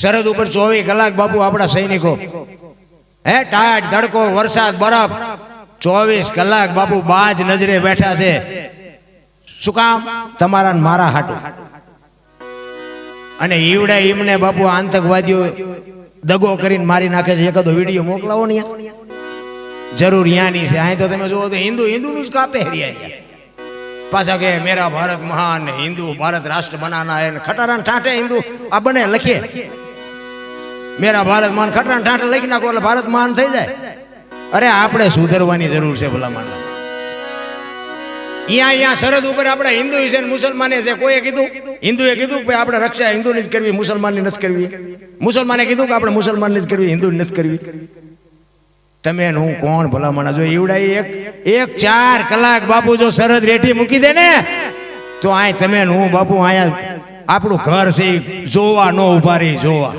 સરહદ ઉપર ચોવીસ કલાક બાપુ આપણા સૈનિકો. હે ટાટ તડકો વરસાદ, બરફ. ચોવીસ કલાક બાપુ બાજ નજરે બેઠા છે. શું કામ? તમારા મારા હાટું. અને ઈવડે ઈમને બાપુ આતંકવાદીઓ દગો કરીને મારી નાખે છે. એકાદો વીડિયો મોકલાવો ને. જરૂર યાની છે. અહીં તો તમે જુઓ તો હિન્દુ, હિન્દુનું જ કાપે હરિયાળી. પાછા કે મેરા ભારત મહાન હિન્દુ, ભારત રાષ્ટ્ર બનાના હે ખટારા ઠાઠે હિન્દુ, આ બને લખીએ મેરા ભારત મહાન ખટારા ઠાઠે લખી નાખો એટલે ભારત મહાન થઈ જાય. અરે આપણે સુધરવાની જરૂર છે ભલામણ. અહીંયા અહીંયા સરહદ ઉપર આપણે હિન્દુ છે મુસલમાને છે. કોઈએ કીધું? હિન્દુએ કીધું કે આપણે રક્ષા હિન્દુની જ કરવી, મુસલમાનની નથી કરવી. મુસલમાને કીધું કે આપણે મુસલમાનની જ કરવી, હિન્દુની નથી કરવી. તમે હું કોણ ભલામણ? જો ઈવડા એક એક ચાર કલાક બાપુ જો સરહદ રેઠી મૂકી દે ને, તો આ તમે હું બાપુ અહીંયા આપણું ઘર છે જોવા નો ઊભા રહી, જોવા.